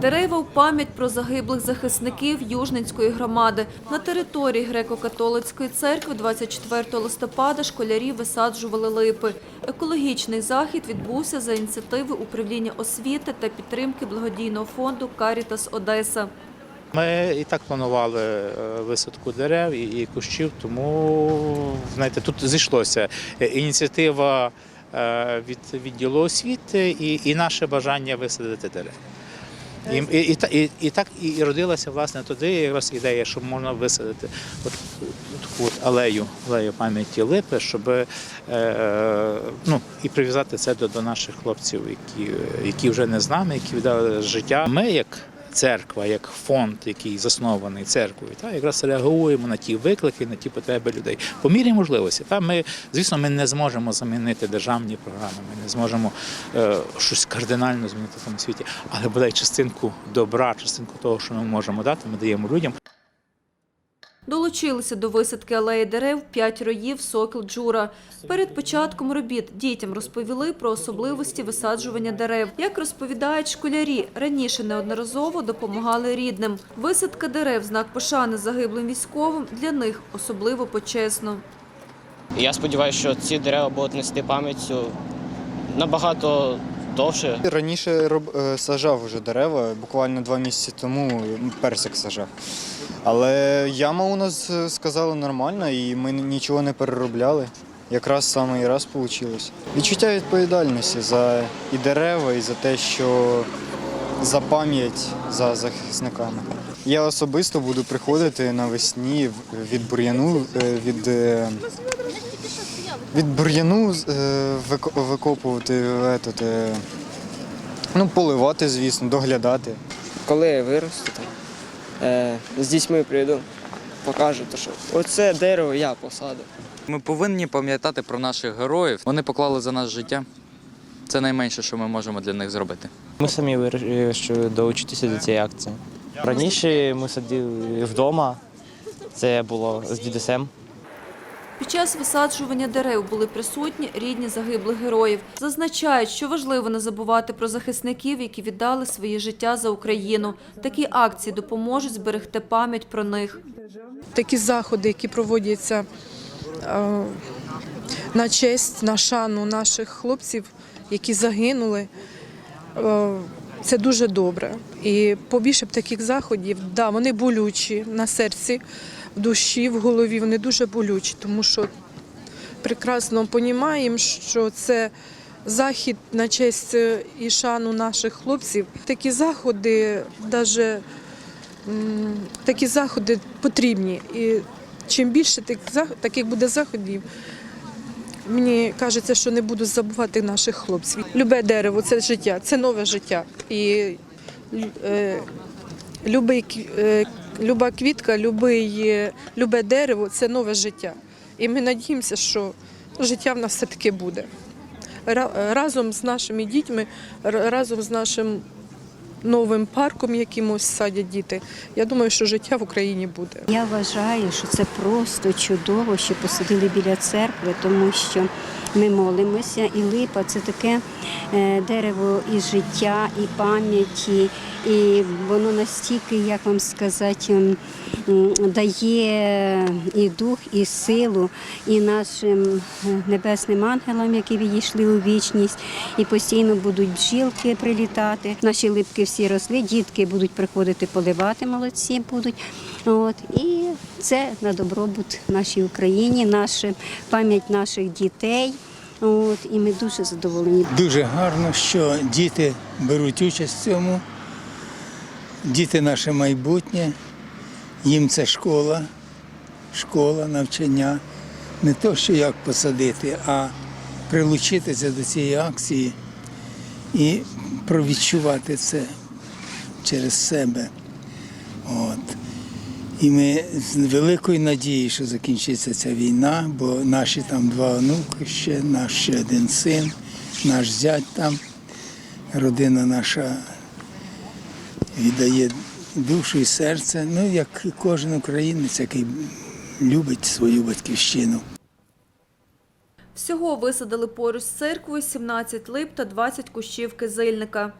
Дерева в пам'ять про загиблих захисників Южненської громади. На території греко-католицької церкви 24 листопада школярі висаджували липи. Екологічний захід відбувся за ініціативи управління освіти та підтримки благодійного фонду Карітас Одеса. Ми і так планували е, висадку дерев і, кущів, тому знаєте, тут зійшлося Е, ініціатива е, від відділу освіти і, і наше бажання висадити дерев. І, і, і, і, так і, родилася власне туди якраз ідея, що можна висадити от, таку от алею, алею пам'яті липи, щоб е, ну, і прив'язати це до, до наших хлопців, які, які вже не з нами, які віддали життя. Ми як церква, як фонд, який заснований церквою, та якраз реагуємо на ті виклики, на ті потреби людей. По мірі можливості. Та ми, звісно, ми не зможемо замінити державні програми, ми не зможемо е, щось кардинально змінити в цьому світі, але бодай частинку добра, частинку того, що ми можемо дати, ми даємо людям. Долучилися до висадки алеї дерев п'ять роїв сокіл Джура. Перед початком робіт дітям розповіли про особливості висаджування дерев. Як розповідають школярі, раніше неодноразово допомагали рідним. Висадка дерев – знак пошани загиблим військовим для них особливо почесно. Я сподіваюся, що ці дерева будуть нести пам'яттю набагато довше. Раніше е, сажав вже дерева, буквально два місяці тому персик сажав. Але яма у нас сказала нормальна і ми нічого не переробляли. Якраз саме і раз вийшло. Відчуття відповідальності за і дерева, і за те, що за пам'ять за захисниками. Я особисто буду приходити навесні від бур'яну, е, від, е, від бур'яну е, викопувати, ну, поливати, звісно, доглядати. коли я виросту, е, з дітьми прийду, покажу, то, що оце дерево я посадив. Ми повинні пам'ятати про наших героїв. Вони поклали за нас життя. Це найменше, що ми можемо для них зробити. Ми самі вирішили долучитися до цієї акції. Раніше ми сиділи вдома, це було з дідусем. Під час висаджування дерев були присутні рідні загиблих героїв. Зазначають, що важливо не забувати про захисників, які віддали своє життя за Україну. Такі акції допоможуть зберегти пам'ять про них. такі заходи, які проводяться е, на честь, на шану наших хлопців, які загинули. е, Це дуже добре. І побільше б таких заходів, да, вони болючі на серці, в душі, в голові, вони дуже болючі, тому що прекрасно розуміємо, що це захід на честь е, і шану наших хлопців. Такі заходи, навіть такі заходи потрібні. І чим більше таких буде заходів, мені кажеться, що не буду забувати наших хлопців. Любе дерево це життя, це нове життя. І е, любий, е, люба квітка, любий, е, любе дерево це нове життя. І ми надіємося, що життя в нас все-таки буде. Разом з нашими дітьми, разом з нашим новим парком якимось садять діти. Я думаю, що життя в Україні буде. Я вважаю, що це просто чудово, що посадили біля церкви, тому що ми молимося, і липа це таке е, дерево і життя, і пам'яті, і воно настільки, як вам сказати, дає і дух, і силу, і нашим небесним ангелам, які відійшли у вічність, і постійно будуть бджілки прилітати. Наші липки всі росли, дітки будуть приходити поливати, молодці будуть. От і це на добробут нашій Україні, наша пам'ять наших дітей. От і ми дуже задоволені. Дуже гарно, що діти беруть участь в цьому. Діти наше майбутнє, їм це школа, школа, навчання. Не то, що як посадити, а прилучитися до цієї акції і провідчувати це через себе. От. І ми з великою надією, що закінчиться ця війна, бо наші там два онуки ще, наш ще один син, наш зять там, родина наша віддає душу і серце, ну як кожен українець, який любить свою батьківщину. Всього висадили поруч з церквою 17 лип та 20 кущів кизильника.